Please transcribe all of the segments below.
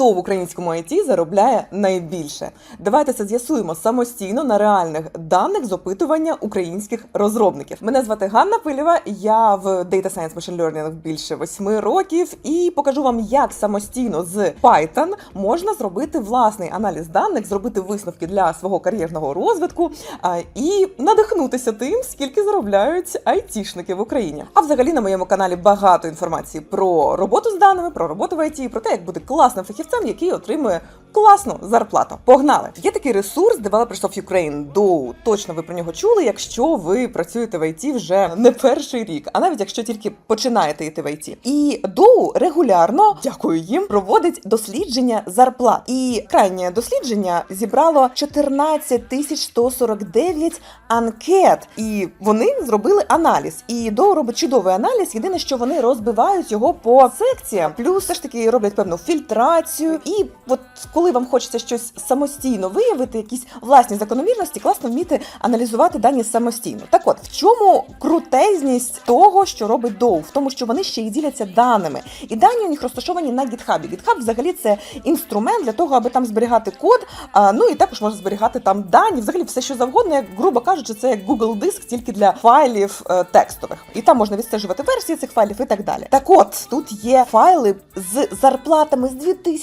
хто в українському IT заробляє найбільше. Давайте це з'ясуємо самостійно на реальних даних з опитування українських розробників. Мене звати Ганна Пилєва. Я в Data Science Machine Learning більше восьми років і покажу вам, як самостійно з Python можна зробити власний аналіз даних, зробити висновки для свого кар'єрного розвитку і надихнутися тим, скільки заробляють айтішники в Україні. А взагалі на моєму каналі багато інформації про роботу з даними, про роботу в ІТ, про те, як бути класним фахівцем, який отримує класну зарплату. Погнали! Є такий ресурс Developers of Ukraine DOU. Точно ви про нього чули, якщо ви працюєте в ІТ вже не перший рік, а навіть якщо тільки починаєте йти в ІТ. І DOU регулярно, дякую їм, проводить дослідження зарплат. І крайнє дослідження зібрало 14 тисяч 149 анкет. І вони зробили аналіз. І DOU робить чудовий аналіз. Єдине, що вони розбивають його по секціям. Плюс все ж таки роблять певну фільтрацію. І от коли вам хочеться щось самостійно виявити, якісь власні закономірності, класно вміти аналізувати дані самостійно. Так от, в чому крутезність того, що робить Dow? В тому, що вони ще й діляться даними. І дані у них розташовані на GitHub. GitHub взагалі це інструмент для того, аби там зберігати код. Ну і також можна зберігати там дані, взагалі все, що завгодно, як грубо кажучи, це як Google диск, тільки для файлів е, текстових. І там можна відстежувати версії цих файлів і так далі. Так от тут є файли з зарплатами з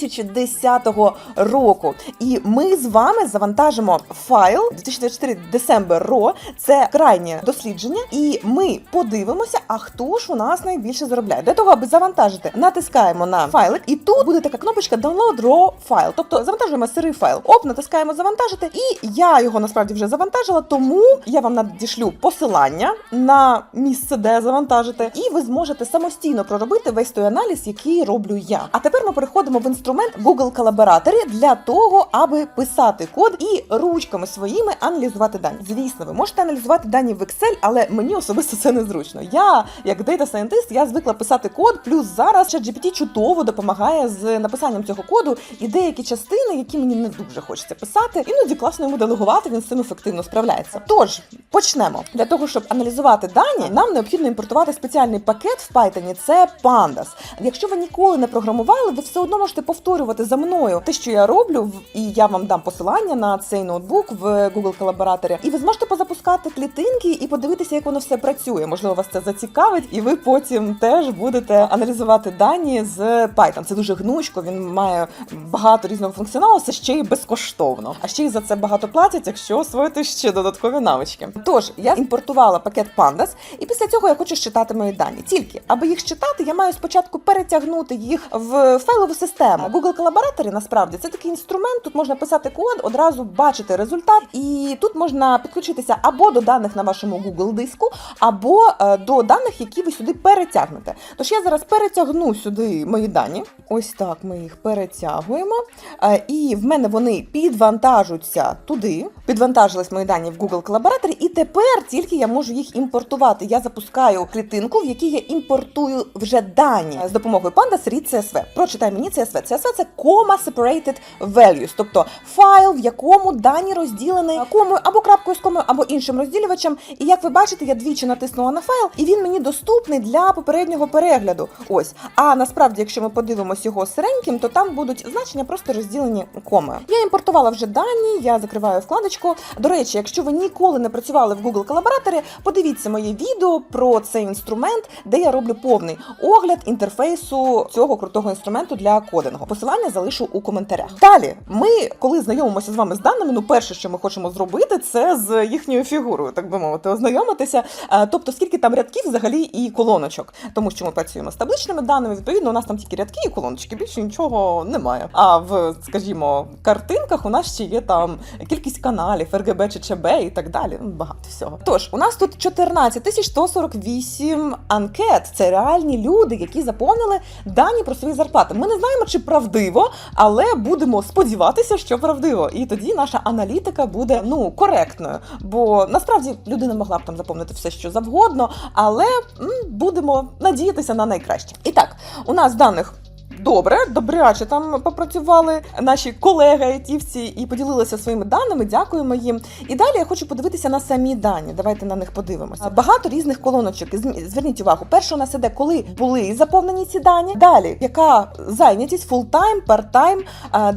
2010 року. І ми з вами завантажимо файл 2024 December Raw. Це крайнє дослідження, і ми подивимося, а хто ж у нас найбільше заробляє. Для того, аби завантажити, натискаємо на файлик, і тут буде така кнопочка Download Raw файл. Тобто завантажуємо сирий файл. Оп, натискаємо завантажити, і я його насправді вже завантажила, тому я вам надішлю посилання на місце, де завантажити, і ви зможете самостійно проробити весь той аналіз, який роблю я. А тепер ми переходимо в інструмент Google Collaborator для того, аби писати код і ручками своїми аналізувати дані. Звісно, ви можете аналізувати дані в Excel, але мені особисто це незручно. Я, як Data Scientist, я звикла писати код, плюс зараз ChatGPT чудово допомагає з написанням цього коду і деякі частини, які мені не дуже хочеться писати. Іноді класно йому делегувати, він з цим ефективно справляється. Тож почнемо для того, щоб аналізувати дані, нам необхідно імпортувати спеціальний пакет в Python, це Pandas. Якщо ви ніколи не програмували, ви все одно можете повторювати за мною те, що я роблю, і я вам дам посилання на цей ноутбук в Google Collaborator, і ви зможете позапускати клітинки і подивитися, як воно все працює. Можливо, вас це зацікавить, і ви потім теж будете аналізувати дані з Python. Це дуже гнучко. Він має багато різного функціоналу, це ще й безкоштовно. А ще й за це багато платять, якщо освоїти ще додаткові навички. Тож я імпортувала пакет Pandas, і після цього я хочу считати мої дані. Тільки аби їх считати, я маю спочатку перетягнути їх в файлову систему. Google Collaborator насправді це такий інструмент. Тут можна писати код, одразу бачити результат, і тут можна підключитися або до даних на вашому Google диску, або е, до даних, які ви сюди перетягнете. Тож я зараз перетягну сюди мої дані. Ось так ми їх перетягуємо. Е, І в мене вони підвантажуються туди. Підвантажились мої дані в Google Collaborator, і тепер тільки я можу їх імпортувати. Я запускаю клітинку, в якій я імпортую вже дані з допомогою Pandas Read CSV. Прочитай мені CSV. CSV – це Comma Separated Values, тобто файл, в якому дані розділені комою або крапкою з комою, або іншим розділювачем. І як ви бачите, я двічі натиснула на файл, і він мені доступний для попереднього перегляду. Ось. А насправді, якщо ми подивимось його сиреньким, то там будуть значення просто розділені комою. Я імпортувала вже дані, я закриваю вкладочку. До речі, якщо ви ніколи не працювали в Google Collaborator, подивіться моє відео про цей інструмент, де я роблю повний огляд інтерфейсу цього крутого інструменту для кодингу. Посилання залишу у коментарях. Далі, ми, коли знайомимося з вами з даними, ну перше, що ми хочемо зробити, це з їхньою фігурою, так би мовити, ознайомитися. Е, Тобто, скільки там рядків взагалі і колоночок, тому що ми працюємо з табличними даними. Відповідно, у нас там тільки рядки і колоночки, більше нічого немає. А в, скажімо, картинках у нас ще є там кількість каналів, RGB чи ЧБ і так далі. Ну, Багато всього. Тож, у нас тут 14 тисяч 148 анкет. Це реальні люди, які заповнили дані про свої зарплати. Ми не знаємо, чи правдиво, але будемо сподіватися, що правдиво. І тоді наша аналітика буде ну коректною. Бо насправді людина могла б там заповнити все, що завгодно, але м, будемо надіятися на найкраще. І так, у нас даних Добре, добряче там попрацювали наші колеги айтівці і поділилися своїми даними. Дякуємо їм. І далі я хочу подивитися на самі дані. Давайте на них подивимося. Багато різних колоночок. Зверніть увагу. Перше у нас іде, коли були заповнені ці дані. Далі яка зайнятість, фултайм, парттайм,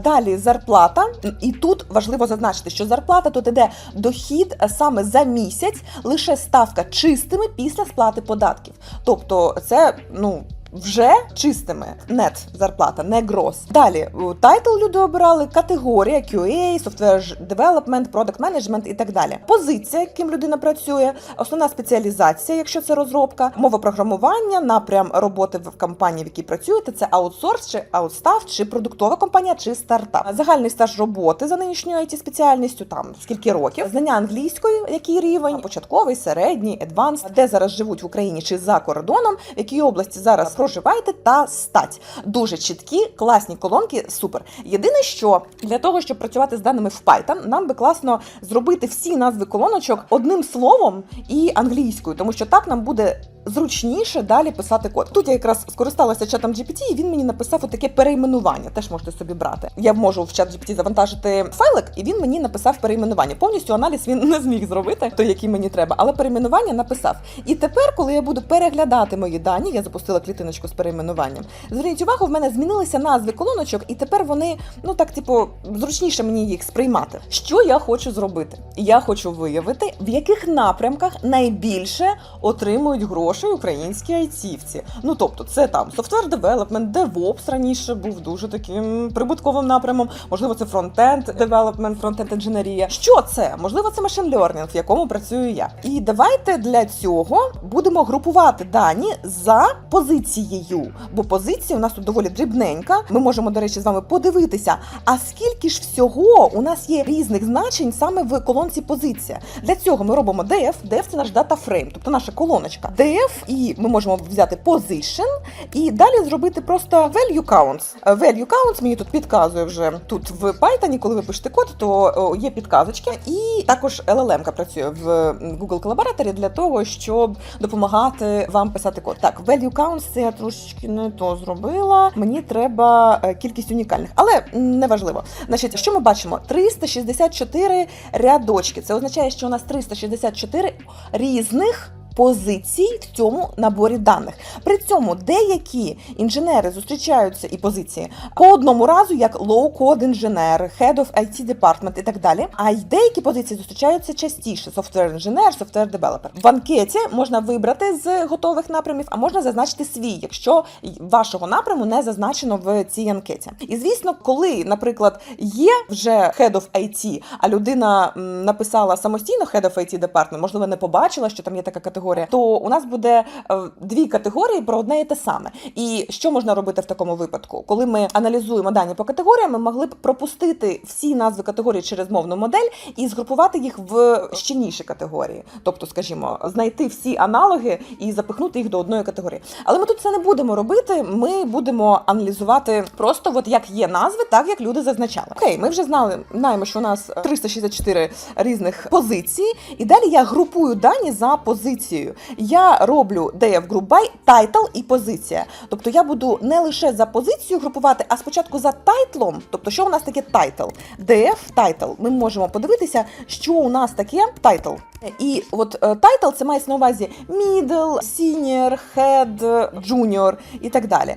далі зарплата. І тут важливо зазначити, що зарплата тут іде дохід саме за місяць, лише ставка чистими після сплати податків. Тобто, це ну. Вже чистими нет зарплата, не грос. Далі тайтл люди обирали, категорія QA, software development, product management і так далі. Позиція, яким людина працює, основна спеціалізація, якщо це розробка, мова програмування, напрям роботи в компанії, в якій працюєте, це аутсорс чи аутстаф, чи продуктова компанія, чи стартап. Загальний стаж роботи за нинішньою it спеціальністю, там скільки років, знання англійської, який рівень, початковий, середній, адванс, де зараз живуть в Україні чи за кордоном, в якій області зараз проживаєте та стать. Дуже чіткі, класні колонки, супер. Єдине, що для того, щоб працювати з даними в Python, нам би класно зробити всі назви колоночок одним словом і англійською, тому що так нам буде. Зручніше далі писати код. Тут я якраз скористалася чатом GPT, і він мені написав таке перейменування. Теж можете собі брати. Я можу в чат GPT завантажити файлик, і він мені написав перейменування. Повністю аналіз він не зміг зробити, той, який мені треба, але перейменування написав. І тепер, коли я буду переглядати мої дані, я запустила клітиночку з перейменуванням. Зверніть увагу, в мене змінилися назви колоночок, і тепер вони ну так, типу, зручніше мені їх сприймати. Що я хочу зробити? Я хочу виявити, в яких напрямках найбільше отримують гроші українські айтівці. Ну тобто, це там software development, DevOps раніше був дуже таким прибутковим напрямом. Можливо, це фронтенд development, фронтенд інженерія. Що це? Можливо, це machine learning, в якому працюю я. І давайте для цього будемо групувати дані за позицією, бо позиція у нас тут доволі дрібненька. Ми можемо, до речі, з вами подивитися, а скільки ж всього у нас є різних значень саме в колонці позиція. Для цього ми робимо def. def – це наш data frame, тобто наша колоночка. Def, і ми можемо взяти position і далі зробити просто value counts. Е, Value counts мені тут підказує вже тут в Python, коли ви пишете код, то є підказочки, і також LLM працює в Google колабораторі для того, щоб допомагати вам писати код. Так, value counts це я трошечки не то зробила. Мені треба е, кількість унікальних, але неважливо. Значить, що ми бачимо? 364 рядочки. Це означає, що у нас 364 різних. Позицій в цьому наборі даних. При цьому деякі інженери зустрічаються і позиції по одному разу, як low-code інженер, head of IT department і так далі. А й деякі позиції зустрічаються частіше: software інженер, software developer. В анкеті можна вибрати з готових напрямів, а можна зазначити свій, якщо вашого напряму не зазначено в цій анкеті. І звісно, коли, наприклад, є вже head of IT, а людина написала самостійно head of IT department, можливо, не побачила, що там є така категорія, то у нас буде е, дві категорії про одне і те саме. І що можна робити в такому випадку? Коли ми аналізуємо дані по категоріям, ми могли б пропустити всі назви категорій через мовну модель і згрупувати їх в щільніші категорії. Тобто, скажімо, знайти всі аналоги і запихнути їх до одної категорії. Але ми тут це не будемо робити. Ми будемо аналізувати просто, от як є назви, так як люди зазначали. Окей, ми вже знали, знаємо, що у нас 364 різних позиції, і далі я групую дані за позицією. Я роблю df group by title і позиція. Тобто я буду не лише за позицію групувати, а спочатку за тайтлом. Тобто, що у нас таке тайтл? df title. Ми можемо подивитися, що у нас таке тайтл. І от тайтл це мається на увазі middle, senior, head, junior і так далі.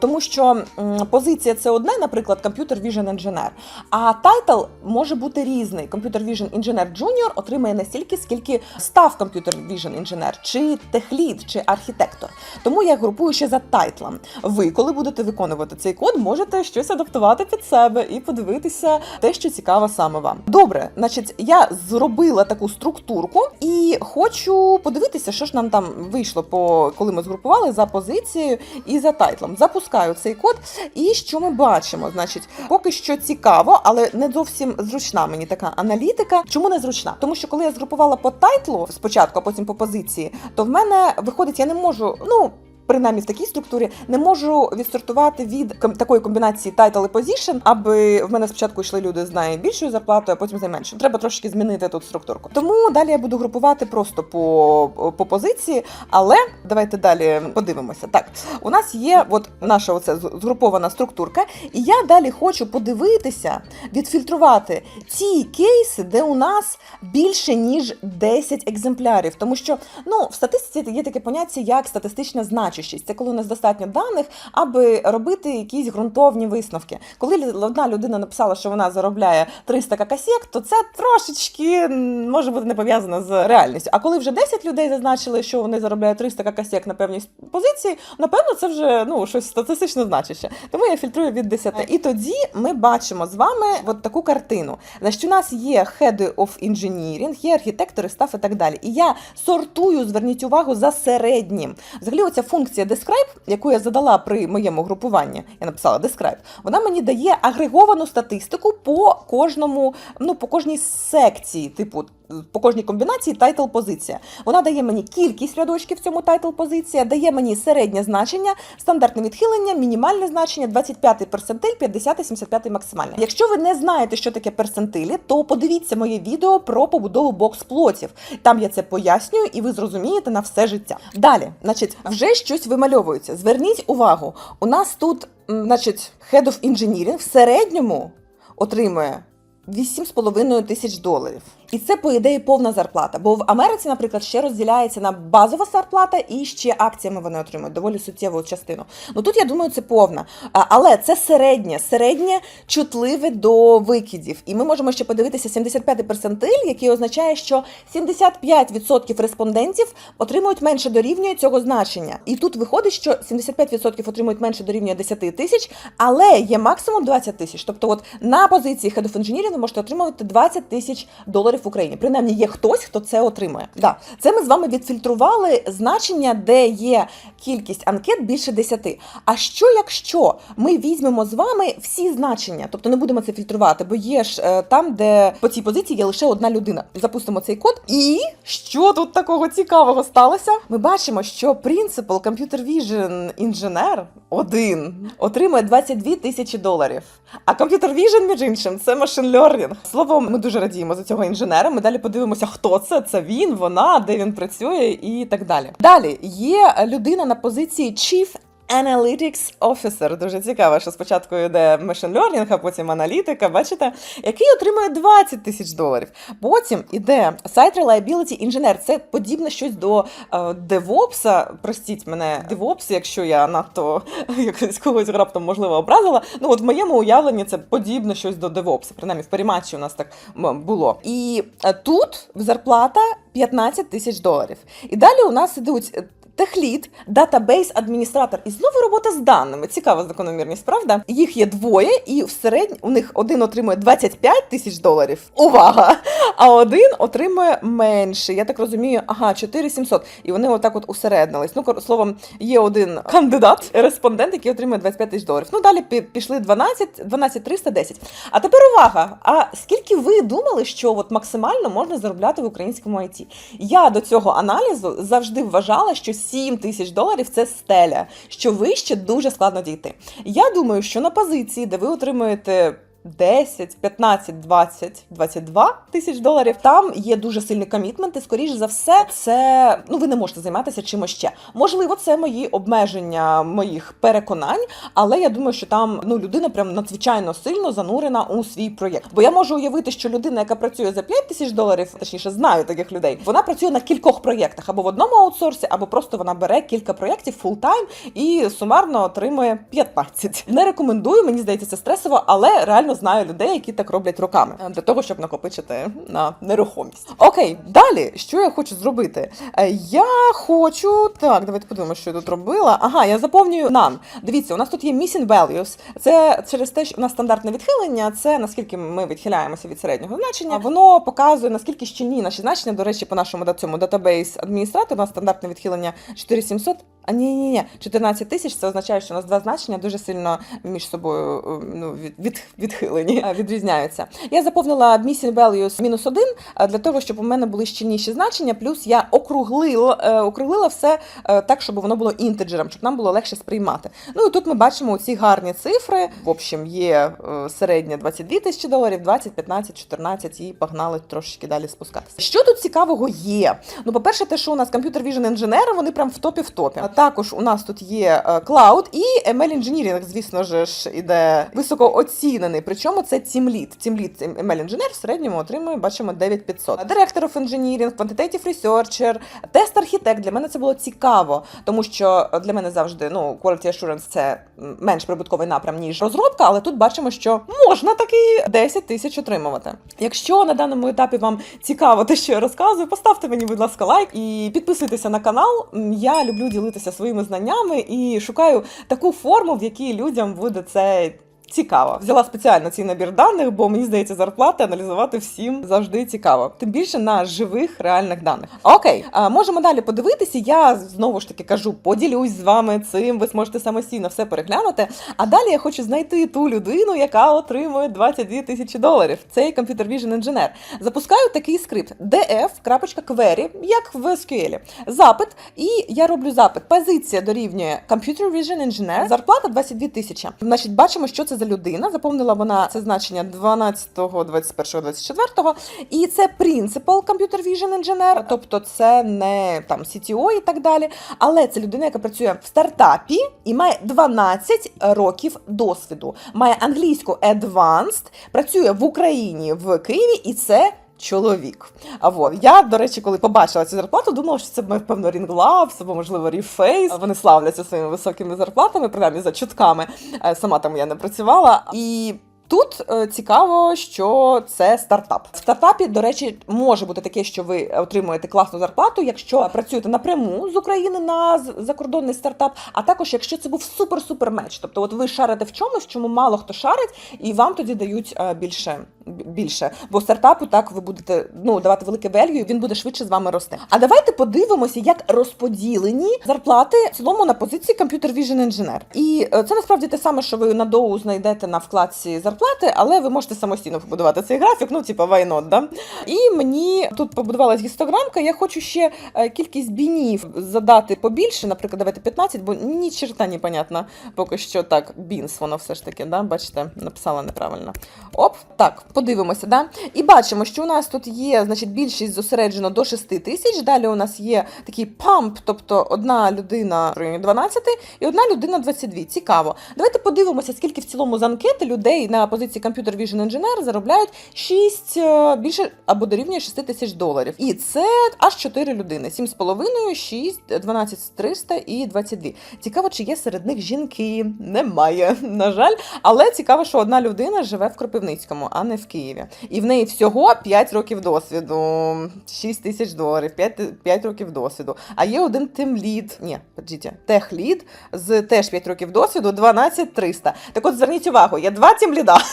Тому що позиція це одне, наприклад, Computer Vision Engineer, а тайтл може бути різний. Computer Vision Engineer Junior отримає не стільки, скільки став Computer Vision Engineer, чи техлід, чи архітектор. Тому я групую ще за тайтлом. Ви, коли будете виконувати цей код, можете щось адаптувати під себе і подивитися те, що цікаво саме вам. Добре, значить, я зробила таку структурку і хочу подивитися, що ж нам там вийшло, по коли ми згрупували за позицією і за тайтлом. Запускаю цей код, і що ми бачимо? Значить, поки що цікаво, але не зовсім зручна мені така аналітика. Чому не зручна? Тому що коли я згрупувала по тайтлу спочатку, а потім по позиції, то в мене виходить, я не можу, ну. Принаймні в такій структурі, не можу відсортувати від такої комбінації title і position, аби в мене спочатку йшли люди з найбільшою зарплатою, а потім з найменшою. Треба трошки змінити тут структурку. Тому далі я буду групувати просто по, по позиції, але давайте далі подивимося. Так, у нас є от наша оце згрупована структурка, і я далі хочу подивитися, відфільтрувати ті кейси, де у нас більше ніж 10 екземплярів. Тому що ну, в статистиці є таке поняття, як статистична значущість. Це коли у нас достатньо даних, аби робити якісь ґрунтовні висновки. Коли одна людина написала, що вона заробляє 300 какасек, то це трошечки може бути не пов'язано з реальністю. А коли вже 10 людей зазначили, що вони заробляють 300 какасек на певній позиції, напевно, це вже ну щось статистично значуще. Тому я фільтрую від 10. І тоді ми бачимо з вами от таку картину. Значить, у нас є head of engineering, є архітектори, стаф і так далі. І я сортую, зверніть увагу, за середнім. Взагалі, оця функція describe, яку я задала при моєму групуванні, я написала describe, вона мені дає агреговану статистику по кожному, ну по кожній секції, типу. По кожній комбінації тайтл позиція. Вона дає мені кількість рядочків в цьому тайтл позиція, дає мені середнє значення, стандартне відхилення, мінімальне значення, 25 персентиль, 50 75 максимальне. Якщо ви не знаєте, що таке персентилі, то подивіться моє відео про побудову бокс-плотів. Там я це пояснюю, і ви зрозумієте на все життя. Далі, значить, вже щось вимальовується. Зверніть увагу, у нас тут, значить, Head of Engineering в середньому отримує 8,5 тисяч доларів. І це, по ідеї, повна зарплата. Бо в Америці, наприклад, ще розділяється на базова зарплата і ще акціями вони отримують доволі суттєву частину. Ну тут я думаю, це повна. Але це середнє, середнє чутливе до викидів. І ми можемо ще подивитися 75-й персентиль, який означає, що 75% респондентів отримують менше дорівнює цього значення. І тут виходить, що 75% отримують менше дорівнює 10 тисяч, але є максимум 20 тисяч. Тобто, от на позиції Head of Engineering ви можете отримувати 20 тисяч доларів в Україні. Принаймні є хтось, хто це отримує. Да. Це ми з вами відфільтрували значення, де є кількість анкет більше 10. А що якщо ми візьмемо з вами всі значення, тобто не будемо це фільтрувати, бо є ж е, там, де по цій позиції є лише одна людина. Запустимо цей код. І що тут такого цікавого сталося? Ми бачимо, що Principal Computer Vision інженер один отримує 22 тисячі доларів. А Computer Vision, між іншим, це машин learning. Словом, ми дуже радіємо за цього інженера. Ми далі подивимося, хто це. Це він, вона, де він працює і так далі. Далі є людина на позиції Chief Analytics Officer. Дуже цікаво, що спочатку йде Machine Learning, а потім аналітика, бачите, який отримує 20 тисяч доларів. Потім іде Site Reliability Engineer. Це подібне щось до е, DevOps. Простіть мене, DevOps, якщо я надто якось когось раптом можливо образила. Ну от в моєму уявленні це подібне щось до DevOps. Принаймні в перематчі у нас так було. І е, тут зарплата 15 тисяч доларів. І далі у нас ідуть. Техлід, датабейс адміністратор. І знову робота з даними. Цікава закономірність, правда? Їх є двоє, і в середньо у них один отримує 25 тисяч доларів. Увага! А один отримує менше. Я так розумію, ага, 4700. І вони отак от усереднились. Ну, словом, є один кандидат, респондент, який отримує 25 тисяч доларів. Ну, далі пішли 12, 12 300, 10. А тепер увага! А скільки ви думали, що от максимально можна заробляти в українському ІТ? Я до цього аналізу завжди вважала, що 7 тисяч доларів це стеля, що вище дуже складно дійти. Я думаю, що на позиції, де ви отримуєте 10, 15, 20, 22 тисяч доларів. Там є дуже сильні комітменти. Скоріш за все, це ну ви не можете займатися чимось ще. Можливо, це мої обмеження моїх переконань, але я думаю, що там ну людина прям надзвичайно сильно занурена у свій проєкт. Бо я можу уявити, що людина, яка працює за 5 тисяч доларів, точніше знаю таких людей, вона працює на кількох проєктах або в одному аутсорсі, або просто вона бере кілька проєктів фултайм і сумарно отримує 15. Не рекомендую, мені здається, це стресово, але реально знаю людей, які так роблять роками е, для того, щоб накопичити на нерухомість. Окей, далі що я хочу зробити? Е, Я хочу так, давайте подивимося, що я тут робила. Ага, я заповнюю нам. Дивіться, у нас тут є missing values. Це через те, що у нас стандартне відхилення. Це наскільки ми відхиляємося від середнього значення. Воно показує наскільки ще ні наші значення. До речі, по нашому цьому датабейс адміністратору у нас стандартне відхилення 4700 А ні, ні, ні, 14 тисяч це означає, що у нас два значення дуже сильно між собою е, ну, від, від, відхилені, е, відрізняються. Я заповнила missing values мінус один е, для того, щоб у мене були щільніші значення. Плюс я округлила, е, округлила все так, щоб воно було інтеджером, щоб нам було легше сприймати. Ну і тут ми бачимо ці гарні цифри. В общем, є середня 22 тисячі доларів, 20, 15, 14 і погнали трошечки далі спускатися. Що тут цікавого є? Ну, по-перше, те, що у нас комп'ютер Vision інженери, вони прям в топі в топі. Також у нас тут є е, Cloud і ML Engineering, звісно ж, іде високо оцінений. Причому це. Team Lead ML Engineer в середньому отримує, бачимо, 9500. Director of Engineering, Quantitative Researcher, Test Architect. Для мене це було цікаво, тому що для мене завжди ну, Quality Assurance – це менш прибутковий напрям, ніж розробка, але тут бачимо, що можна таки 10 тисяч отримувати. Якщо на даному етапі вам цікаво те, що я розказую, поставте мені, будь ласка, лайк і підписуйтеся на канал. Я люблю ділитися своїми знаннями і шукаю таку форму, в якій людям буде це. Цікаво. Взяла спеціально цей набір даних, бо мені здається, зарплати аналізувати всім завжди цікаво. Тим більше на живих реальних даних. Окей, а, можемо далі подивитися. Я знову ж таки кажу, поділюсь з вами цим. Ви зможете самостійно все переглянути. А далі я хочу знайти ту людину, яка отримує 22 тисячі доларів. Цей Computer Vision інженер. Запускаю такий скрипт df.query, як в SQL. Запит, і я роблю запит. Позиція дорівнює Computer Vision Engineer, зарплата 22 тисячі. Значить, бачимо, що це за людина. Заповнила вона це значення 12, 21, 24. І це Principal Computer Vision Engineer, тобто це не там CTO і так далі. Але це людина, яка працює в стартапі і має 12 років досвіду. Має англійську Advanced, працює в Україні в Києві, і це. Чоловік. А вот я, до речі, коли побачила цю зарплату, думала, що це певно Рінглавс або можливо Ріфейс. Вони славляться своїми високими зарплатами, принаймні за чутками. Е, Сама там я не працювала. І Тут е, цікаво, що це стартап. В стартапі, до речі, може бути таке, що ви отримуєте класну зарплату, якщо працюєте напряму з України на закордонний стартап, а також якщо це був супер-супер меч. Тобто, от ви шарите в чомусь, чому мало хто шарить, і вам тоді дають е, більше. Більше, бо стартапу так ви будете ну давати велике і він буде швидше з вами рости. А давайте подивимося, як розподілені зарплати в цілому на позиції Computer Vision Engineer. І е, це насправді те саме, що ви на доу знайдете на вкладці зарплати, але ви можете самостійно побудувати цей графік. Ну, типа not, да? І мені тут побудувалась гістограмка. Я хочу ще е, кількість бінів задати побільше. Наприклад, давайте 15, бо ні черта не понятно поки що так. Бінс, воно все ж таки, да? бачите, написала неправильно. Оп, так, подивимося, да? І бачимо, що у нас тут є, значить, більшість зосереджено до 6 тисяч. Далі у нас є такий памп, тобто одна людина в районі 12 і одна людина 22. Цікаво. Давайте подивимося, скільки в цілому з анкети людей на позиції Computer Vision Engineer заробляють 6, е, більше або дорівнює 6 тисяч доларів. І це аж 4 людини: 7,5, 6, 12 300 і 22. Цікаво, чи є серед них жінки? Немає, на жаль. Але цікаво, що одна людина живе в Кропивницькому, а не в Києві. І в неї всього 5 років досвіду, 6 тисяч доларів, 5, 5 років досвіду. А є один тимлід, ні, подождіть, техлід з теж 5 років досвіду, 12 300. Так от зверніть увагу, є два тімліда.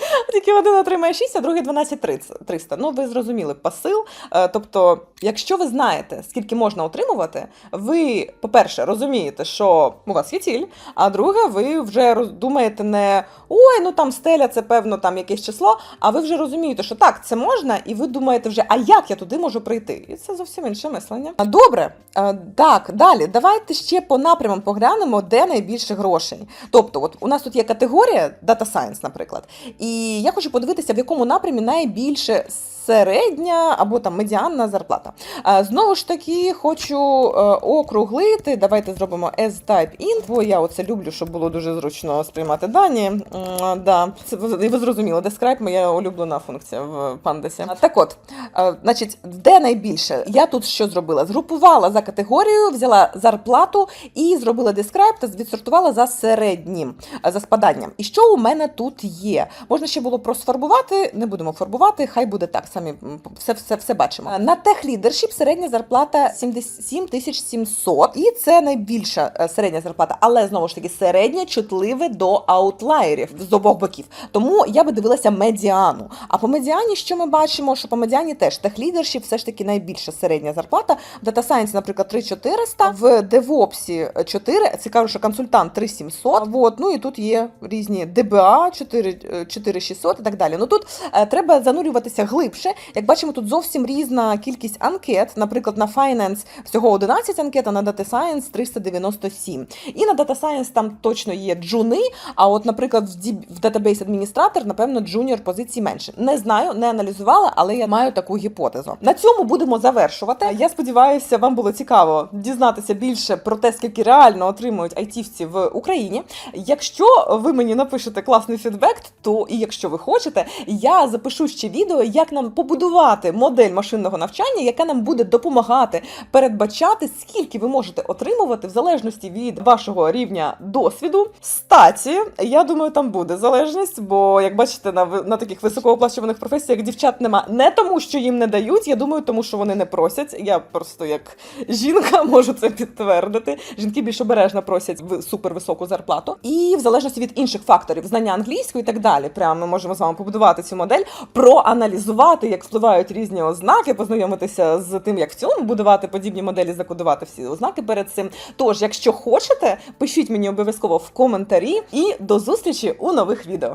Тільки один отримає 6, а другий 12 300. Ну, ви зрозуміли посил. Е, Тобто, якщо ви знаєте, скільки можна отримувати, ви, по-перше, розумієте, що у вас є ціль, а друге, ви вже думаєте не ой, ну там стеля, це певно там якесь число. А ви вже розумієте, що так, це можна, і ви думаєте вже, а як я туди можу прийти? І це зовсім інше мислення. Добре, так, далі, давайте ще по напрямам поглянемо, де найбільше грошей. Тобто, от у нас тут є категорія Data Science, наприклад, і я хочу подивитися, в якому напрямі найбільше середня або там медіанна зарплата. Знову ж таки, хочу е, округлити. Давайте зробимо S-type int, бо я оце люблю, щоб було дуже зручно сприймати дані. Да, це ви зрозуміли, Describe моя улюблена функція в пандесі. Так от, е, значить, де найбільше? Я тут що зробила? Згрупувала за категорією, взяла зарплату і зробила Describe та відсортувала за середнім, е, за спаданням. І що у мене тут є? Можна ще було просфарбувати, не будемо фарбувати, хай буде так. Самі все, все, все бачимо. Е, На тех лідершіп середня зарплата 77 тисяч 700, і це найбільша е, середня зарплата, але знову ж таки середня чутливе до аутлаєрів з обох боків. Тому я би дивилася медіану. А по медіані, що ми бачимо, що по медіані теж тех лідершіп все ж таки найбільша середня зарплата. В Data Science, наприклад, 3400, в DevOps 4, цікаво, що консультант 3700, вот, ну і тут є різні DBA 4, е, 4600 і так далі. Ну тут треба занурюватися глибше. Як бачимо, тут зовсім різна кількість анкет. Наприклад, на Finance всього 11 анкет, а на Data Science 397. І на Data Science там точно є джуни, а от, наприклад, в, Database адміністратор, напевно, джуніор позиції менше. Не знаю, не аналізувала, але я маю таку гіпотезу. На цьому будемо завершувати. Я сподіваюся, вам було цікаво дізнатися більше про те, скільки реально отримують айтівці в Україні. Якщо ви мені напишете класний фідбек, то і якщо ви хочете, я запишу ще відео, як нам побудувати модель машинного навчання, яка нам буде допомагати передбачати, скільки ви можете отримувати в залежності від вашого рівня досвіду. Статі, я думаю, там буде залежність, бо як бачите, на, на таких високооплачуваних професіях дівчат нема не тому, що їм не дають. Я думаю, тому що вони не просять. Я просто як жінка можу це підтвердити. Жінки більш обережно просять в супервисоку зарплату. І в залежності від інших факторів, знання англійської і так далі. Прямо ми можемо з вами побудувати цю модель, проаналізувати, як впливають різні ознаки, познайомитися з тим, як в цілому будувати подібні моделі, закодувати всі ознаки перед цим. Тож, якщо хочете, пишіть мені обов'язково в коментарі і до зустрічі у нових відео.